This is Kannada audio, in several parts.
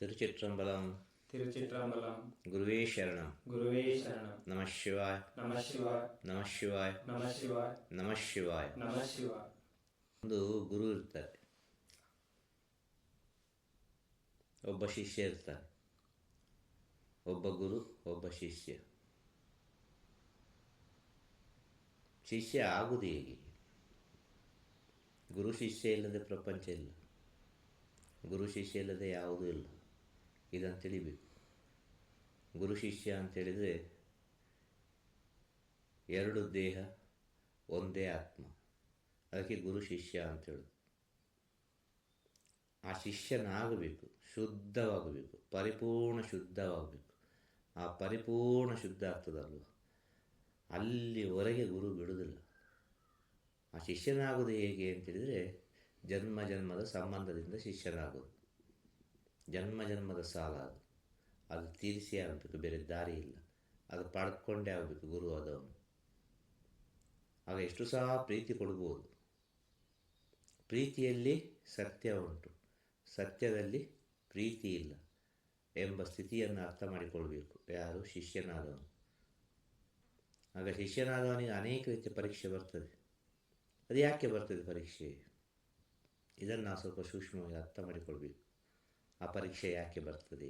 திருச்சிற்றம்பலம் திருச்சிற்றம்பலம் குருவே சரணம் குருவே சரணம் நம ಶಿವಾಯ ನಮ ಶಿವಾಯ ನಮ ಶಿವಾಯ ನಮ ಶಿವಾಯ ನಮ ಶಿವಾಯ ನಮ ಶಿವಾಯ ಒಂದು ಗುರು ಇರ್ತಾರೆ ಒಬ್ಬ ಶಿಷ್ಯ ಇರ್ತಾರೆ ಒಬ್ಬ ಗುರು ಒಬ್ಬ ಶಿಷ್ಯ ಶಿಷ್ಯ ಆಗುವುದು ಹೇಗೆ ಗುರು ಶಿಷ್ಯ ಇಲ್ಲದೆ ಪ್ರಪಂಚ ಇಲ್ಲ ಗುರು ಶಿಷ್ಯ ಇಲ್ಲದೆ ಯಾವುದೂ ಇಲ್ಲ ಇದನ್ನು ತಿಳಿಬೇಕು. ಗುರು ಶಿಷ್ಯ ಅಂತೇಳಿದರೆ ಎರಡು ದೇಹ, ಒಂದೇ ಆತ್ಮ. ಅದಕ್ಕೆ ಗುರು ಶಿಷ್ಯ ಅಂತೇಳೋದು ಆ ಶಿಷ್ಯನಾಗಬೇಕು, ಶುದ್ಧವಾಗಬೇಕು, ಪರಿಪೂರ್ಣ ಶುದ್ಧವಾಗಬೇಕು. ಆ ಪರಿಪೂರ್ಣ ಶುದ್ಧ ಆಗ್ತದಲ್ವ? ಅಲ್ಲಿವರೆಗೆ ಗುರು ಬಿಡುವುದಿಲ್ಲ ಆ ಶಿಷ್ಯನಾಗೋದು ಹೇಗೆ ಅಂತೇಳಿದರೆ ಜನ್ಮ ಜನ್ಮದ ಸಂಬಂಧದಿಂದ ಶಿಷ್ಯನಾಗೋದು ಜನ್ಮ ಜನ್ಮದ ಸಾಲ ಅದು. ಅದು ತೀರಿಸಿ ಆಗಬೇಕು ಬೇರೆ ದಾರಿ ಇಲ್ಲ. ಅದು ಪಡ್ಕೊಂಡೇ ಆಗಬೇಕು ಗುರು ಆದವನು. ಆಗ ಎಷ್ಟು ಸಹ ಪ್ರೀತಿ ಕೊಡ್ಬೋದು. ಪ್ರೀತಿಯಲ್ಲಿ ಸತ್ಯ ಉಂಟು. ಸತ್ಯದಲ್ಲಿ ಪ್ರೀತಿ ಇಲ್ಲ ಎಂಬ ಸ್ಥಿತಿಯನ್ನು ಅರ್ಥ ಮಾಡಿಕೊಳ್ಬೇಕು. ಯಾರು? ಶಿಷ್ಯನಾದವನು. ಆಗ ಶಿಷ್ಯನಾದವನಿಗೆ ಅನೇಕ ರೀತಿಯ ಪರೀಕ್ಷೆ ಬರ್ತದೆ. ಅದು ಯಾಕೆ ಬರ್ತದೆ ಪರೀಕ್ಷೆ? ಇದನ್ನು ನಾವು ಸ್ವಲ್ಪ ಸೂಕ್ಷ್ಮವಾಗಿ ಅರ್ಥ ಮಾಡಿಕೊಳ್ಬೇಕು. ಆ ಪರೀಕ್ಷೆ ಯಾಕೆ ಬರ್ತದೆ?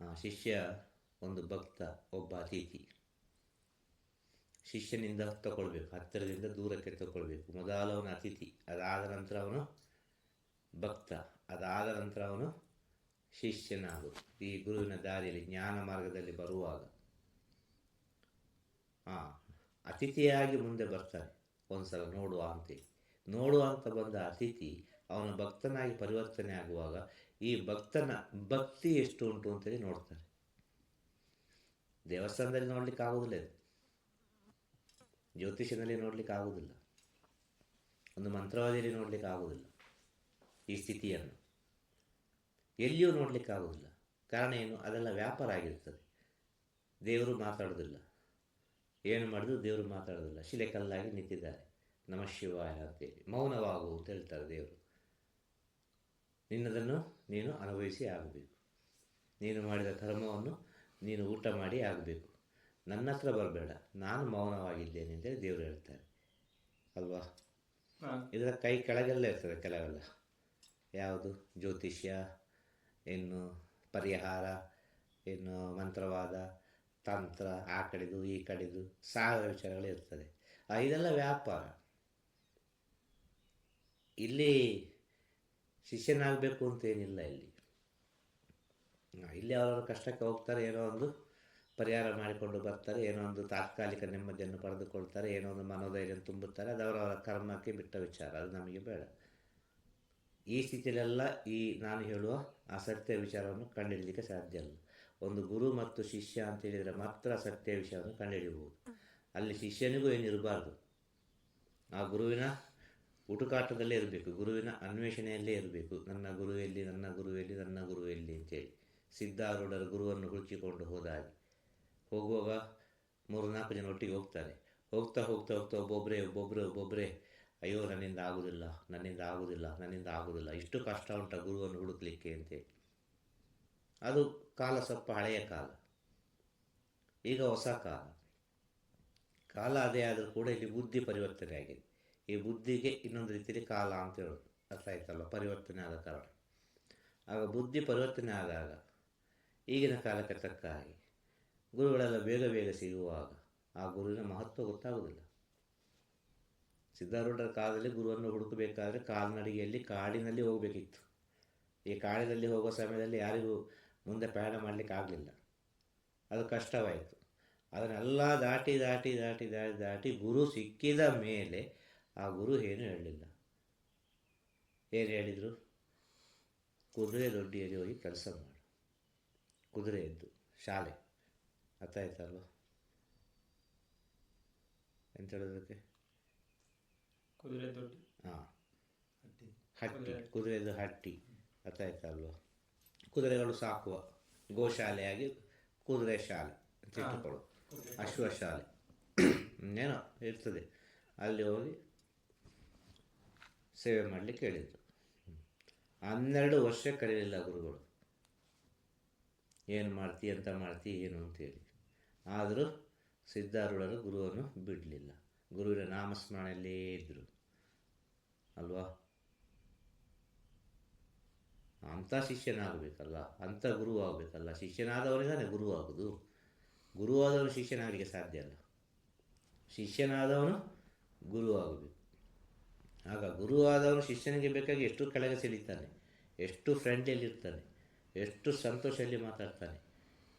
ಆ ಶಿಷ್ಯ ಒಂದು ಭಕ್ತ, ಒಬ್ಬ ಅತಿಥಿ. ಶಿಷ್ಯನಿಂದ ತಗೊಳ್ಬೇಕು, ಹತ್ತಿರದಿಂದ ದೂರಕ್ಕೆ ತಗೊಳ್ಬೇಕು. ಮೊದಲವನು ಅತಿಥಿ, ಅದಾದ ನಂತರ ಅವನು ಭಕ್ತ, ಅದಾದ ನಂತರ ಅವನು ಶಿಷ್ಯನಾಗು. ಈ ಗುರುವಿನ ದಾರಿಯಲ್ಲಿ ಜ್ಞಾನ ಮಾರ್ಗದಲ್ಲಿ ಬರುವಾಗ ಹಾಂ ಅತಿಥಿಯಾಗಿ ಮುಂದೆ ಬರ್ತಾನೆ. ಒಂದು ಸಲ ನೋಡುವ ಅಂತೇಳಿ ನೋಡುವ ಅಂತ ಬಂದ ಅತಿಥಿ ಅವನ ಭಕ್ತನಾಗಿ ಪರಿವರ್ತನೆ ಆಗುವಾಗ ಈ ಭಕ್ತನ ಭಕ್ತಿ ಎಷ್ಟು ಉಂಟು ಅಂತೇಳಿ ನೋಡ್ತಾರೆ. ದೇವಸ್ಥಾನದಲ್ಲಿ ನೋಡ್ಲಿಕ್ಕೆ ಆಗೋದಿಲ್ಲ ಇದು. ಜ್ಯೋತಿಷನಲ್ಲಿ ನೋಡ್ಲಿಕ್ಕೆ ಆಗುವುದಿಲ್ಲ ಒಂದು ಮಂತ್ರವಾದಿಯಲ್ಲಿ ನೋಡ್ಲಿಕ್ಕೆ ಆಗುವುದಿಲ್ಲ ಈ ಸ್ಥಿತಿಯನ್ನು. ಎಲ್ಲಿಯೂ ನೋಡ್ಲಿಕ್ಕೆ ಆಗೋದಿಲ್ಲ. ಕಾರಣ ಏನು? ಅದೆಲ್ಲ ವ್ಯಾಪಾರ ಆಗಿರ್ತದೆ. ದೇವರು ಮಾತಾಡೋದಿಲ್ಲ. ಏನು ಮಾಡಿದ್ರು ದೇವರು ಮಾತಾಡೋದಿಲ್ಲ. ಶಿಲೆ ಕಲ್ಲಾಗಿ ನಿಂತಿದ್ದಾರೆ. ನಮ ಶಿವಾಯ ಅಂತೇಳಿ. ಮೌನವಾಗು ಅಂತ ಹೇಳ್ತಾರೆ ದೇವರು. ನಿನ್ನದನ್ನು ನೀನು ಅನುಭವಿಸಿ ಆಗಬೇಕು. ನೀನು ಮಾಡಿದ ಕರ್ಮವನ್ನು ನೀನು ಊಟ ಮಾಡಿ ಆಗಬೇಕು. ನನ್ನ ಹತ್ರ ಬರಬೇಡ. ನಾನು ಮೌನವಾಗಿದ್ದೇನೆ ಅಂತೇಳಿ ದೇವರು ಹೇಳ್ತಾರೆ. ಅಲ್ವಾ? ಇದರ ಕೈ ಕೆಳಗೆಲ್ಲ ಇರ್ತದೆ ಕೆಲವೆಲ್ಲ. ಯಾವುದು? ಜ್ಯೋತಿಷ್ಯ ಇನ್ನು ಪರಿಹಾರ ಇನ್ನು ಮಂತ್ರವಾದ ತಂತ್ರ ಆ ಕಡೆದು ಈ ಕಡೆದು ಸಾವಿರ ವಿಚಾರಗಳು ಇರ್ತದೆ. ಆ, ಇದೆಲ್ಲ ವ್ಯಾಪಾರ. ಇಲ್ಲಿ ಶಿಷ್ಯನಾಗಬೇಕು ಅಂತೇನಿಲ್ಲ ಇಲ್ಲಿ. ಇಲ್ಲಿ ಅವರವರ ಕಷ್ಟಕ್ಕೆ ಹೋಗ್ತಾರೆ, ಏನೋ ಒಂದು ಪರಿಹಾರ ಮಾಡಿಕೊಂಡು ಬರ್ತಾರೆ, ಏನೋ ಒಂದು ತಾತ್ಕಾಲಿಕ ನೆಮ್ಮದಿಯನ್ನು ಪಡೆದುಕೊಳ್ತಾರೆ, ಏನೋ ಒಂದು ಮನೋಧೈರ್ಯ ತುಂಬುತ್ತಾರೆ, ಅದು ಅವರವರ ಕರ್ಮಕ್ಕೆ ಬಿಟ್ಟ ವಿಚಾರ, ಅದು ನಮಗೆ ಬೇಡ. ಈ ಸ್ಥಿತಿಯಲ್ಲೆಲ್ಲ ಈ ನಾನು ಹೇಳುವ ಆ ಸತ್ಯ ವಿಚಾರವನ್ನು ಕಂಡುಹಿಡಲಿಕ್ಕೆ ಸಾಧ್ಯ ಅಲ್ಲ. ಒಂದು ಗುರು ಮತ್ತು ಶಿಷ್ಯ ಅಂತ ಹೇಳಿದರೆ ಮಾತ್ರ ಸತ್ಯ ವಿಷಯವನ್ನು ಕಂಡುಹಿಡಿಯಬಹುದು ಅಲ್ಲಿ ಶಿಷ್ಯನಿಗೂ ಏನಿರಬಾರ್ದು? ಆ ಗುರುವಿನ ಹುಡುಕಾಟದಲ್ಲೇ ಇರಬೇಕು. ಗುರುವಿನ ಅನ್ವೇಷಣೆಯಲ್ಲೇ ಇರಬೇಕು. ನನ್ನ ಗುರು ಎಲ್ಲಿ ನನ್ನ ಗುರುವೆಲ್ಲಿ, ನನ್ನ ಗುರು ಎಲ್ಲಿ ಅಂತೇಳಿ ಸಿದ್ಧಾರೂಢರ ಗುರುವನ್ನು ಹುಡುಕಿಕೊಂಡು ಹೋದ ಹಾಗೆ ಹೋಗುವಾಗ ಮೂರು ನಾಲ್ಕು ಜನ ಒಟ್ಟಿಗೆ ಹೋಗ್ತಾರೆ. ಹೋಗ್ತಾ ಹೋಗ್ತಾ ಹೋಗ್ತಾ ಒಬ್ಬೊಬ್ಬರೇ ಒಬ್ಬೊಬ್ಬರೇ ಒಬ್ಬೊಬ್ಬರೇ ಅಯ್ಯೋ, ನನ್ನಿಂದ ಆಗುವುದಿಲ್ಲ ನನ್ನಿಂದ ಆಗುವುದಿಲ್ಲ ನನ್ನಿಂದ ಆಗುವುದಿಲ್ಲ ಇಷ್ಟು ಕಷ್ಟ ಉಂಟ ಗುರುವನ್ನು ಹುಡುಕ್ಲಿಕ್ಕೆ ಅಂತೇಳಿ. ಅದು ಕಾಲ ಸ್ವಲ್ಪ ಹಳೆಯ ಕಾಲ. ಈಗ ಹೊಸ ಕಾಲ. ಕಾಲ ಅದೇ ಆದರೂ ಕೂಡ ಇಲ್ಲಿ ಬುದ್ಧಿ ಪರಿವರ್ತನೆ ಆಗಿದೆ. ಈ ಬುದ್ಧಿಗೆ ಇನ್ನೊಂದು ರೀತಿಯಲ್ಲಿ ಕಾಲ ಅಂತ ಹೇಳೋದು. ಅರ್ಥ ಆಯ್ತಲ್ಲ ಪರಿವರ್ತನೆ ಆದ ಕಾರಣ. ಆಗ ಬುದ್ಧಿ ಪರಿವರ್ತನೆ ಆದಾಗ, ಈಗಿನ ಕಾಲಕ್ಕೆ ತಕ್ಕ ಹಾಗೆ ಗುರುಗಳೆಲ್ಲ ಬೇಗ ಬೇಗ ಸಿಗುವಾಗ ಆ ಗುರುವಿನ ಮಹತ್ವ ಗೊತ್ತಾಗುವುದಿಲ್ಲ. ಸಿದ್ಧಾರೂಢರ ಕಾಲದಲ್ಲಿ ಗುರುವನ್ನು ಹುಡುಕಬೇಕಾದ್ರೆ ಕಾಲ್ನಡಿಗೆಯಲ್ಲಿ, ಕಾಡಿನಲ್ಲಿ ಹೋಗಬೇಕಿತ್ತು. ಈ ಕಾಡಿನಲ್ಲಿ ಹೋಗುವ ಸಮಯದಲ್ಲಿ ಯಾರಿಗೂ ಮುಂದೆ ಪ್ರಯಾಣ ಮಾಡಲಿಕ್ಕೆ ಆಗಲಿಲ್ಲ. ಅದು ಕಷ್ಟವಾಯಿತು. ಅದನ್ನೆಲ್ಲ ದಾಟಿ ದಾಟಿ ದಾಟಿ ದಾಟಿ ದಾಟಿ ಗುರು ಸಿಕ್ಕಿದ ಮೇಲೆ ಆ ಗುರು ಏನು ಹೇಳಲಿಲ್ಲ. ಏನು ಹೇಳಿದರು? ಕುದುರೆ ದೊಡ್ಡಿಯಲ್ಲಿ ಹೋಗಿ ಕೆಲಸ ಮಾಡು. ಕುದುರೆ ಎದ್ದು ಶಾಲೆ. ಅರ್ಥ ಆಯ್ತಲ್ವ? ಎಂತ ಹೇಳೋದಕ್ಕೆ? ಕುದುರೆ ದೊಡ್ಡಿ. ಹಾಂ. ಹಟ್ಟಿ. ಕುದುರೆದು ಹಟ್ಟಿ. ಅರ್ಥ ಆಯ್ತಲ್ವ? ಕುದುರೆಗಳು ಸಾಕುವ. ಗೋಶಾಲೆಯಾಗಿ ಕುದುರೆ ಶಾಲೆ ಅಂತ ಇಟ್ಟುಕೊಳ್ಳು ಅಶ್ವ ಶಾಲೆ ಏನೋ ಇರ್ತದೆ. ಅಲ್ಲಿ ಹೋಗಿ ಸೇವೆ ಮಾಡಲಿಕ್ಕೆ ಹೇಳಿದರು. ಹನ್ನೆರಡು ವರ್ಷ ಕರೀಲಿಲ್ಲ ಗುರುಗಳು. ಏನು ಮಾಡ್ತಿ ಅಂತ ಮಾಡ್ತಿ, ಏನು ಅಂತೇಳಿ ಆದರೂ ಸಿದ್ಧಾರೂಢರು ಗುರುವನ್ನು ಬಿಡಲಿಲ್ಲ. ಗುರುವಿನ ನಾಮಸ್ಮರಣೆಯಲ್ಲೇ ಇದ್ದರು ಅಲ್ವಾ? ಅಂಥ ಶಿಷ್ಯನಾಗಬೇಕಲ್ಲ ಅಂಥ ಗುರು ಆಗಬೇಕಲ್ಲ. ಶಿಷ್ಯನಾದವನಿಗಾನೆ ಗುರು ಆಗೋದು. ಗುರುವಾದವನು ಶಿಷ್ಯನಾಗಲಿಕ್ಕೆ ಸಾಧ್ಯ ಅಲ್ಲ. ಶಿಷ್ಯನಾದವನು ಗುರು ಆಗಬೇಕು. ಆಗ ಗುರುವಾದವನು ಶಿಷ್ಯನಿಗೆ ಬೇಕಾಗಿ ಎಷ್ಟು ಕೆಳಗೆ ಸೆಳೀತಾನೆ, ಎಷ್ಟು ಫ್ರೆಂಡ್ಲಿಯಲ್ಲಿರ್ತಾನೆ ಎಷ್ಟು ಸಂತೋಷದಲ್ಲಿ ಮಾತಾಡ್ತಾನೆ,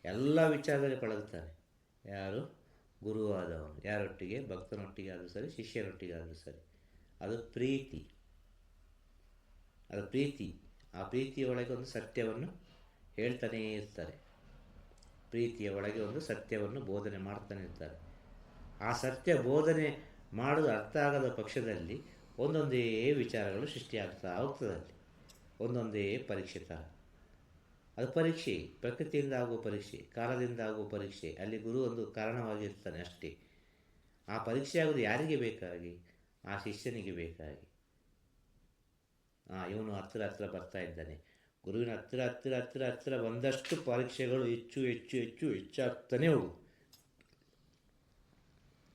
ಎಲ್ಲ ವಿಚಾರದಲ್ಲಿ ಪಳಗ್ತಾನೆ. ಯಾರು? ಗುರುವಾದವನು. ಯಾರೊಟ್ಟಿಗೆ? ಭಕ್ತನೊಟ್ಟಿಗೆ ಆದರೂ ಸರಿ ಶಿಷ್ಯನೊಟ್ಟಿಗೆ ಆದರೂ ಸರಿ. ಅದು ಪ್ರೀತಿ. ಅದು ಪ್ರೀತಿ. ಆ ಪ್ರೀತಿಯ ಒಳಗೆ ಒಂದು ಸತ್ಯವನ್ನು ಹೇಳ್ತಾನೇ ಇರ್ತಾರೆ. ಪ್ರೀತಿಯ ಒಳಗೆ ಒಂದು ಸತ್ಯವನ್ನು ಬೋಧನೆ ಮಾಡ್ತಾನೆ ಇರ್ತಾರೆ. ಆ ಸತ್ಯ ಬೋಧನೆ ಮಾಡೋದು ಅರ್ಥ ಆಗದ ಪಕ್ಷದಲ್ಲಿ ಒಂದೊಂದೇ ವಿಚಾರಗಳು ಸೃಷ್ಟಿಯಾಗ್ತಾ ಹೋಗ್ತದೆ ಅಲ್ಲಿ ಒಂದೊಂದೇ ಪರೀಕ್ಷೆ ಥರ ಅದು ಪರೀಕ್ಷೆ, ಪ್ರಕೃತಿಯಿಂದ ಆಗುವ ಪರೀಕ್ಷೆ, ಕಾಲದಿಂದ ಆಗುವ ಪರೀಕ್ಷೆ, ಅಲ್ಲಿ ಗುರು ಒಂದು ಕಾರಣವಾಗಿರ್ತಾನೆ ಅಷ್ಟೇ. ಆ ಪರೀಕ್ಷೆ ಆಗೋದು ಯಾರಿಗೆ ಬೇಕಾಗಿ? ಆ ಶಿಷ್ಯನಿಗೆ ಬೇಕಾಗಿ. ಆ, ಇವನು ಹತ್ತಿರ ಹತ್ತಿರ ಬರ್ತಾ ಇದ್ದಾನೆ. ಗುರುವಿನ ಹತ್ತಿರ ಹತ್ತಿರ ಹತ್ತಿರ ಹತ್ತಿರ ಒಂದಷ್ಟು ಪರೀಕ್ಷೆಗಳು ಹೆಚ್ಚು ಹೆಚ್ಚು ಹೆಚ್ಚು ಹೆಚ್ಚಾಗ್ತಾನೆ ಹೋಗು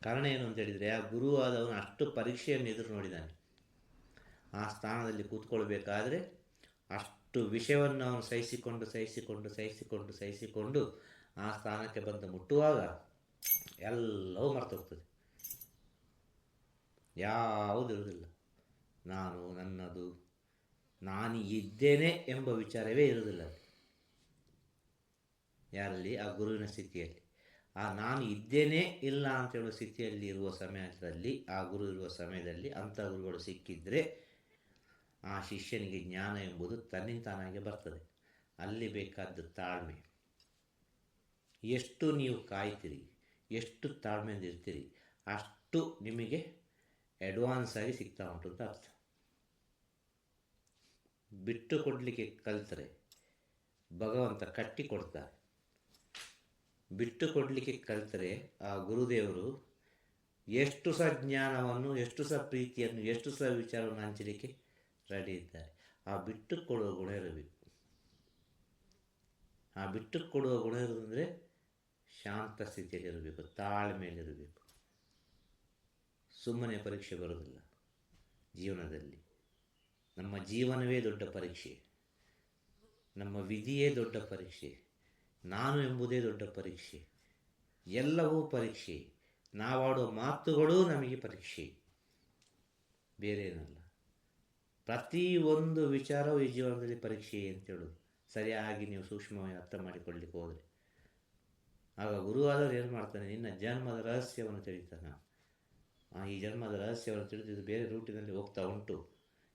ಕಾರಣ ಏನು ಅಂತ ಹೇಳಿದರೆ, ಆ ಗುರು ಆದವನು ಅಷ್ಟು ಪರೀಕ್ಷೆಯನ್ನು ಎದುರು ನೋಡಿದ್ದಾನೆ ಆ ಸ್ಥಾನದಲ್ಲಿ ಕೂತ್ಕೊಳ್ಬೇಕಾದ್ರೆ ಅಷ್ಟು ವಿಷಯವನ್ನು ಅವನು ಸಹಿಸಿಕೊಂಡು ಸಹಿಸಿಕೊಂಡು ಸಹಿಸಿಕೊಂಡು ಸಹಿಸಿಕೊಂಡು ಆ ಸ್ಥಾನಕ್ಕೆ ಬಂದು ಮುಟ್ಟುವಾಗ ಎಲ್ಲವೂ ಮರ್ತೋಗ್ತದೆ. ಯಾವುದಿರುವುದಿಲ್ಲ ನಾನು ನನ್ನದು, ನಾನು ಇದ್ದೇನೆ ಎಂಬ ವಿಚಾರವೇ ಇರುವುದಿಲ್ಲ. ಯಾರಲ್ಲಿ? ಆ ಗುರುವಿನ ಸ್ಥಿತಿಯಲ್ಲಿ. ಆ, ನಾನು ಇದ್ದೇನೆ ಇಲ್ಲ ಅಂತ ಹೇಳುವ ಸ್ಥಿತಿಯಲ್ಲಿ ಇರುವ ಸಮಯದಲ್ಲಿ, ಆ ಗುರು ಇರುವ ಸಮಯದಲ್ಲಿ ಅಂಥ ಗುರುಗಳು ಸಿಕ್ಕಿದ್ರೆ ಆ ಶಿಷ್ಯನಿಗೆ ಜ್ಞಾನ ಎಂಬುದು ತನ್ನಿಂತಾನಾಗೆ ಬರ್ತದೆ. ಅಲ್ಲಿ ಬೇಕಾದ ತಾಳ್ಮೆ. ಎಷ್ಟು ನೀವು ಕಾಯ್ತೀರಿ, ಎಷ್ಟು ತಾಳ್ಮೆಯಿಂದ ಇರ್ತೀರಿ, ಅಷ್ಟು ನಿಮಗೆ ಅಡ್ವಾನ್ಸ್ ಆಗಿ ಸಿಗ್ತಾ ಉಂಟು ಅಂತ ಅರ್ಥ. ಬಿಟ್ಟು ಕೊಡಲಿಕ್ಕೆ ಕಲಿತರೆ ಭಗವಂತ ಕಟ್ಟಿ ಕೊಡ್ತಾರೆ ಬಿಟ್ಟು ಕೊಡಲಿಕ್ಕೆ ಕಲಿತರೆ ಆ ಗುರುದೇವರು ಎಷ್ಟು ಸಹ ಜ್ಞಾನವನ್ನು, ಎಷ್ಟು ಸಹ ಪ್ರೀತಿಯನ್ನು, ಎಷ್ಟು ಸಹ ವಿಚಾರವನ್ನು ಹಂಚಲಿಕ್ಕೆ ರೆಡಿ ಇದ್ದಾರೆ. ಆ ಬಿಟ್ಟು ಕೊಡುವ ಗುಣ ಇರಬೇಕು. ಆ ಬಿಟ್ಟು ಕೊಡುವ ಗುಣ ಇರೋದಂದರೆ ಶಾಂತ ಸ್ಥಿತಿಯಲ್ಲಿರಬೇಕು ತಾಳ್ಮೆಯಲ್ಲಿರಬೇಕು ಸುಮ್ಮನೆ ಪರೀಕ್ಷೆ ಬರೋದಿಲ್ಲ ಜೀವನದಲ್ಲಿ. ನಮ್ಮ ಜೀವನವೇ ದೊಡ್ಡ ಪರೀಕ್ಷೆ. ನಮ್ಮ ವಿಧಿಯೇ ದೊಡ್ಡ ಪರೀಕ್ಷೆ. ನಾನು ಎಂಬುದೇ ದೊಡ್ಡ ಪರೀಕ್ಷೆ. ಎಲ್ಲವೂ ಪರೀಕ್ಷೆ. ನಾವಾಡೋ ಮಾತುಗಳು ನಮಗೆ ಪರೀಕ್ಷೆ. ಬೇರೆ ಏನಲ್ಲ ಪ್ರತಿ ಒಂದು ವಿಚಾರವೂ ಈ ಜೀವನದಲ್ಲಿ ಪರೀಕ್ಷೆ ಅಂತ ಹೇಳೋದು. ಸರಿಯಾಗಿ ನೀವು ಸೂಕ್ಷ್ಮವಾಗಿ ಅರ್ಥ ಮಾಡಿಕೊಳ್ಳಿಕ್ಕೆ ಹೋದರೆ. ಆಗ ಗುರುವಾದವರು ಏನು ಮಾಡ್ತಾನೆ? ನಿನ್ನ ಜನ್ಮದ ರಹಸ್ಯವನ್ನು ತಿಳಿತಾನೆ. ಈ ಜನ್ಮದ ರಹಸ್ಯವನ್ನು ತಿಳಿದಿದ್ದು ಬೇರೆ ರೂಟಿನಲ್ಲಿ ಹೋಗ್ತಾ ಉಂಟು.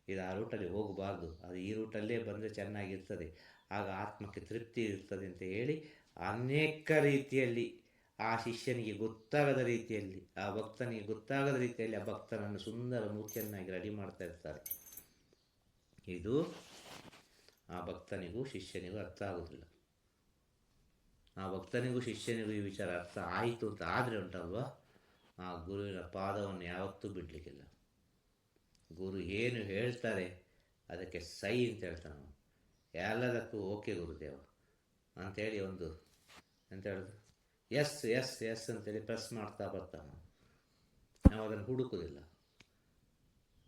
ಇದು ಆ ರೂಟಲ್ಲಿ ಹೋಗಬಾರ್ದು. ಅದು ಈ ರೂಟಲ್ಲೇ ಬಂದರೆ ಚೆನ್ನಾಗಿರ್ತದೆ. ಆಗ ಆತ್ಮಕ್ಕೆ ತೃಪ್ತಿ ಇರ್ತದೆ ಅಂತ ಹೇಳಿ ಅನೇಕ ರೀತಿಯಲ್ಲಿ ಆ ಶಿಷ್ಯನಿಗೆ ಗೊತ್ತಾಗದ ರೀತಿಯಲ್ಲಿ, ಆ ಭಕ್ತನಿಗೆ ಗೊತ್ತಾಗದ ರೀತಿಯಲ್ಲಿ ಆ ಭಕ್ತನನ್ನು ಸುಂದರ ಮೂರ್ತಿಯನ್ನಾಗಿ ರೆಡಿ ಮಾಡ್ತಾ ಇರ್ತಾರೆ. ಇದು ಆ ಭಕ್ತನಿಗೂ ಶಿಷ್ಯನಿಗೂ ಅರ್ಥ ಆಗೋದಿಲ್ಲ. ಆ ಭಕ್ತನಿಗೂ ಶಿಷ್ಯನಿಗೂ ಈ ವಿಚಾರ ಅರ್ಥ ಆಯಿತು ಅಂತ ಆದರೆ ಉಂಟಲ್ವಾ? ಆ ಗುರುವಿನ ಪಾದವನ್ನು ಯಾವತ್ತೂ ಬಿಡಲಿಕ್ಕಿಲ್ಲ. ಗುರು ಏನು ಹೇಳ್ತಾರೆ ಅದಕ್ಕೆ ಸೈ ಅಂತ ಹೇಳ್ತಾನೆ ಎಲ್ಲದಕ್ಕೂ ಓಕೆ ಗುರುದೇವ. ಅಂಥೇಳಿ ಒಂದು, ಎಂತ ಹೇಳೋದು? ಎಸ್ ಎಸ್ ಎಸ್ ಅಂತೇಳಿ ಪ್ರೆಸ್ ಮಾಡ್ತಾ ಬರ್ತಾನೆ. ನಾವು ಅದನ್ನು ಹುಡುಕೋದಿಲ್ಲ.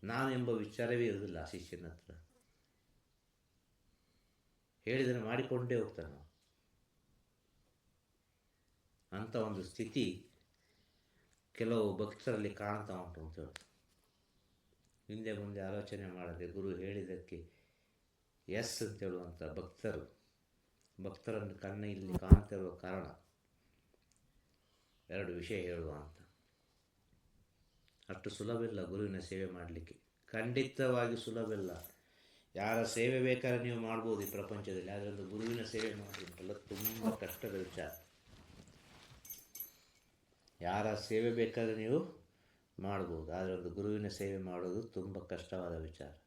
ನಾನು ಎಂಬ ವಿಚಾರವೇ ಇರೋದಿಲ್ಲ ಆ ಶಿಷ್ಯನ ಹತ್ರ. ಹೇಳಿದರೆ ಮಾಡಿಕೊಂಡೇ ಹೋಗ್ತಾನೆ ಅಂತ ಒಂದು ಸ್ಥಿತಿ ಕೆಲವು ಭಕ್ತರಲ್ಲಿ ಕಾಣ್ತಾ ಉಂಟು ಅಂತ ಹೇಳಿ ಹಿಂದೆ ಮುಂದೆ ಆಲೋಚನೆ ಮಾಡದೆ ಗುರು ಹೇಳಿದ್ದಕ್ಕೆ ಎಸ್ ಅಂತ ಹೇಳುವಂಥ ಭಕ್ತರು ಭಕ್ತರನ್ನು ಕಣ್ಣ ಇಲ್ಲಿ ಕಾಣ್ತಿರುವ ಕಾರಣ ಎರಡು ವಿಷಯ ಹೇಳುವ ಅಂತ. ಅಷ್ಟು ಸುಲಭ ಇಲ್ಲ ಗುರುವಿನ ಸೇವೆ ಮಾಡಲಿಕ್ಕೆ. ಖಂಡಿತವಾಗಿ ಸುಲಭ ಇಲ್ಲ ಯಾರ ಸೇವೆ ಬೇಕಾದ್ರೆ ನೀವು ಮಾಡ್ಬೋದು ಈ ಪ್ರಪಂಚದಲ್ಲಿ ಆದರೆ ಒಂದು ಗುರುವಿನ ಸೇವೆ ಮಾಡೋದಂತೆಲ್ಲ ತುಂಬ ಕಷ್ಟದ ವಿಚಾರ. ಯಾರ ಸೇವೆ ಬೇಕಾದ್ರೆ ನೀವು ಮಾಡ್ಬೋದು ಆದರೆ ಒಂದು ಗುರುವಿನ ಸೇವೆ ಮಾಡೋದು ತುಂಬ ಕಷ್ಟವಾದ ವಿಚಾರ.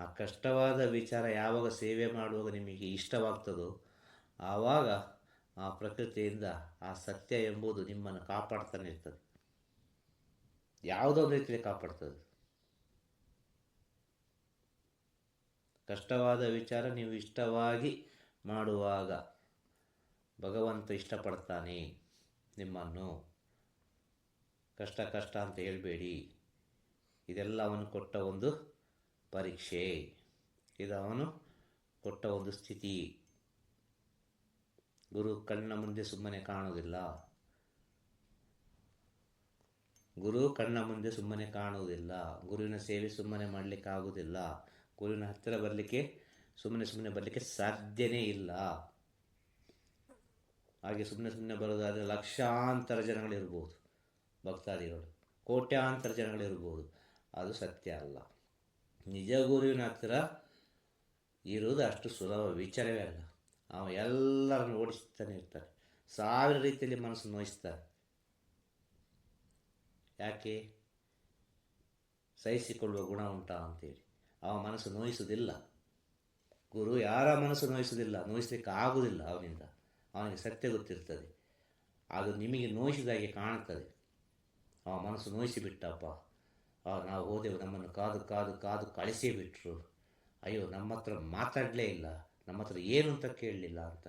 ಆ ಕಷ್ಟವಾದ ವಿಚಾರ ಯಾವಾಗ ಸೇವೆ ಮಾಡುವಾಗ ನಿಮಗೆ ಇಷ್ಟವಾಗ್ತದೋ ಆವಾಗ ಆ ಪ್ರಕೃತಿಯಿಂದ ಆ ಸತ್ಯ ಎಂಬುದು ನಿಮ್ಮನ್ನು ಕಾಪಾಡ್ತಾನೆ ಇರ್ತದೆ. ಯಾವುದೋ ಒಂದು ರೀತಿಯಲ್ಲಿ ಕಾಪಾಡ್ತದೆ. ಕಷ್ಟವಾದ ವಿಚಾರ ನೀವು ಇಷ್ಟವಾಗಿ ಮಾಡುವಾಗ ಭಗವಂತ ಇಷ್ಟಪಡ್ತಾನೆ ನಿಮ್ಮನ್ನು. ಕಷ್ಟ ಕಷ್ಟ ಅಂತ ಹೇಳಬೇಡಿ. ಇದೆಲ್ಲ ಅವನು ಕೊಟ್ಟ ಒಂದು ಪರೀಕ್ಷೆ. ಇದು ಅವನು ಕೊಟ್ಟ ಒಂದು ಸ್ಥಿತಿ. ಗುರು ಕಣ್ಣ ಮುಂದೆ ಸುಮ್ಮನೆ ಕಾಣುವುದಿಲ್ಲ. ಗುರು ಕಣ್ಣ ಮುಂದೆ ಸುಮ್ಮನೆ ಕಾಣುವುದಿಲ್ಲ. ಗುರುವಿನ ಸೇವೆ ಸುಮ್ಮನೆ ಮಾಡಲಿಕ್ಕೆ ಆಗುವುದಿಲ್ಲ ಗುರುವಿನ ಹತ್ತಿರ ಬರಲಿಕ್ಕೆ, ಸುಮ್ಮನೆ ಸುಮ್ಮನೆ ಬರಲಿಕ್ಕೆ ಸಾಧ್ಯನೇ ಇಲ್ಲ. ಹಾಗೆ ಸುಮ್ಮನೆ ಸುಮ್ಮನೆ ಬರೋದಾದರೆ ಲಕ್ಷಾಂತರ ಜನಗಳಿರ್ಬೋದು ಭಕ್ತಾದಿಗಳು. ಕೋಟ್ಯಾಂತರ ಜನಗಳಿರ್ಬೋದು. ಅದು ಸತ್ಯ ಅಲ್ಲ. ನಿಜ ಗುರುವಿನ ಹತ್ತಿರ ಇರುವುದು ಅಷ್ಟು ಸುಲಭ ವಿಚಾರವೇ ಅಲ್ಲ. ಅವ ಎಲ್ಲರನ್ನು ಓಡಿಸ್ತಾನೆ ಇರ್ತಾನೆ. ಸಾವಿರ ರೀತಿಯಲ್ಲಿ ಮನಸ್ಸು ನೋಯಿಸ್ತಾರೆ ಯಾಕೆ? ಸಹಿಸಿಕೊಳ್ಳುವ ಗುಣ ಉಂಟಾ ಅಂತೇಳಿ. ಅವ ಮನಸ್ಸು ನೋಯಿಸುವುದಿಲ್ಲ. ಗುರು ಯಾರ ಮನಸ್ಸು ನೋಯಿಸುವುದಿಲ್ಲ. ನೋಯಿಸಲಿಕ್ಕೆ ಆಗುವುದಿಲ್ಲ ಅವನಿಂದ. ಅವನಿಗೆ ಸತ್ಯ ಗೊತ್ತಿರ್ತದೆ. ಅದು ನಿಮಗೆ ನೋಯಿಸಿದಾಗೆ ಕಾಣುತ್ತದೆ. ಅವ ಮನಸ್ಸು ನೋಯಿಸಿ ಆ ನಾವು ಹೋದೆವು, ನಮ್ಮನ್ನು ಕಾದು ಕಾದು ಕಾದು ಕಳಿಸೇ ಬಿಟ್ಟರು ಅಯ್ಯೋ ನಮ್ಮ ಹತ್ರ ಮಾತಾಡಲೇ ಇಲ್ಲ. ನಮ್ಮ ಹತ್ರ ಏನು ಅಂತ ಕೇಳಲಿಲ್ಲ ಅಂತ.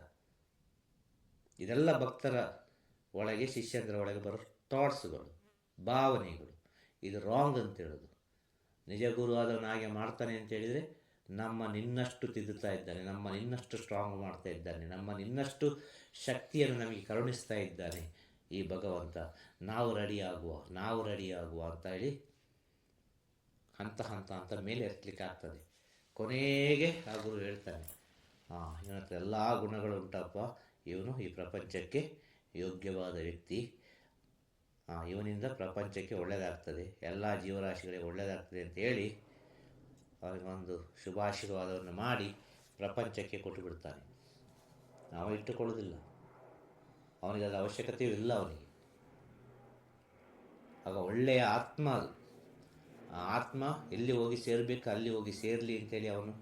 ಇದೆಲ್ಲ ಭಕ್ತರ ಒಳಗೆ ಶಿಷ್ಯಂದ್ರ ಒಳಗೆ ಬರೋ ಥಾಟ್ಸ್ಗಳು ಭಾವನೆಗಳು. ಇದು ರಾಂಗ್ ಅಂತ ಹೇಳೋದು. ನಿಜ ಗುರು ಹಾಗೆ ಮಾಡ್ತಾನೆ ಅಂತ ಹೇಳಿದರೆ, ನಮ್ಮ ನಿನ್ನಷ್ಟು ತಿದ್ದುತ್ತಾ ಇದ್ದಾನೆ, ನಮ್ಮ ನಿನ್ನಷ್ಟು ಸ್ಟ್ರಾಂಗ್ ಮಾಡ್ತಾ ಇದ್ದಾನೆ, ನಮ್ಮ ನಿನ್ನಷ್ಟು ಶಕ್ತಿಯನ್ನು ನಮಗೆ ಕರುಣಿಸ್ತಾ ಇದ್ದಾನೆ ಈ ಭಗವಂತ. ನಾವು ರೆಡಿಯಾಗುವ ನಾವು ರೆಡಿಯಾಗುವ ಅಂತ ಹೇಳಿ ಹಂತ ಹಂತ ಅಂತ ಮೇಲೆ ಎತ್ತಲಿಕ್ಕೆ ಆಗ್ತದೆ. ಕೊನೆಗೆ ಆ ಗುರು ಹೇಳ್ತಾನೆ ಹಾಂ ಇವನ ಹತ್ರ ಎಲ್ಲ ಗುಣಗಳು ಉಂಟಪ್ಪ. ಇವನು ಈ ಪ್ರಪಂಚಕ್ಕೆ ಯೋಗ್ಯವಾದ ವ್ಯಕ್ತಿ. ಹಾಂ ಇವನಿಂದ ಪ್ರಪಂಚಕ್ಕೆ ಒಳ್ಳೆಯದಾಗ್ತದೆ ಎಲ್ಲ ಜೀವರಾಶಿಗಳಿಗೆ ಒಳ್ಳೆಯದಾಗ್ತದೆ ಅಂತ ಹೇಳಿ ಅವನಿಗೊಂದು ಶುಭಾಶೀರ್ವಾದವನ್ನು ಮಾಡಿ ಪ್ರಪಂಚಕ್ಕೆ ಕೊಟ್ಟು ಬಿಡ್ತಾನೆ ಅವ ಇಟ್ಟುಕೊಳ್ಳೋದಿಲ್ಲ. ಅವನಿಗೆ ಅದರ ಅವಶ್ಯಕತೆಯೂ ಇಲ್ಲ ಅವನಿಗೆ. ಆಗ ಒಳ್ಳೆಯ ಆತ್ಮ ಅದು. ಆತ್ಮ ಎಲ್ಲಿ ಹೋಗಿ ಸೇರಬೇಕು, ಅಲ್ಲಿ ಹೋಗಿ ಸೇರಲಿ ಅಂತೇಳಿ ಅವನು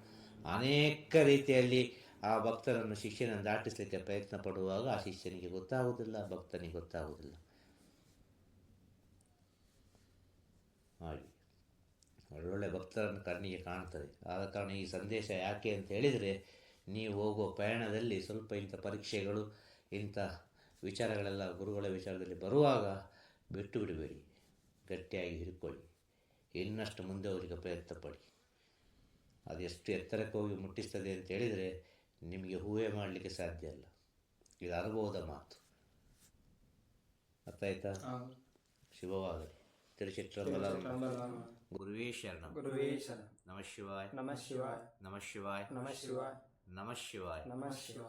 ಅನೇಕ ರೀತಿಯಲ್ಲಿ ಆ ಭಕ್ತರನ್ನು ಶಿಷ್ಯನನ್ನು ದಾಟಿಸಲಿಕ್ಕೆ ಪ್ರಯತ್ನ ಪಡುವಾಗ ಆ ಶಿಷ್ಯನಿಗೆ ಗೊತ್ತಾಗುವುದಿಲ್ಲ, ಭಕ್ತನಿಗೆ ಗೊತ್ತಾಗುವುದಿಲ್ಲ. ಹಾಗೆ. ಒಳ್ಳೊಳ್ಳೆ ಭಕ್ತರನ್ನು ಕಣ್ಣಿಗೆ ಕಾಣ್ತದೆ. ಆದ ಕಾರಣ ಈ ಸಂದೇಶ ಯಾಕೆ ಅಂತ ಹೇಳಿದರೆ, ನೀವು ಹೋಗುವ ಪ್ರಯಾಣದಲ್ಲಿ ಸ್ವಲ್ಪ ಇಂಥ ಪರೀಕ್ಷೆಗಳು, ಇಂಥ ವಿಚಾರಗಳೆಲ್ಲ ಗುರುಗಳ ವಿಚಾರದಲ್ಲಿ ಬರುವಾಗ ಬಿಟ್ಟು ಬಿಡಬೇಡಿ. ಗಟ್ಟಿಯಾಗಿ ಹಿಡ್ಕೊಳ್ಳಿ. ಇನ್ನಷ್ಟು ಮುಂದೆ ಅವರಿಗೆ ಪ್ರಯತ್ನ ಪಡಿ ಅದು ಎಷ್ಟು ಎತ್ತರಕ್ಕೆ ಹೋಗಿ ಮುಟ್ಟಿಸ್ತದೆ ಅಂತ ಹೇಳಿದರೆ ನಿಮಗೆ ಹೂವೇ ಮಾಡಲಿಕ್ಕೆ ಸಾಧ್ಯ ಅಲ್ಲ ಇದು ಅನುಭವದ ಮಾತು. ಅರ್ಥ ಆಯ್ತಾ ಹಾಂ ಶುಭವಾಗಲಿ ತಿರುಚಿತ್ರಂಬಲ ತ್ರಂಬಲಂ ಗುರುವೇ ಶರಣ. ಗುರುವೇ ಶರಣ. ನಮಃ ಶಿವಾಯ. ನಮ ಶಿವಾಯ. ನಮ ಶಿವಾಯ. ನಮ ಶಿವಾಯ. ನಮ ಶಿವಾಯ. ನಮಃ ಶಿವಾಯ.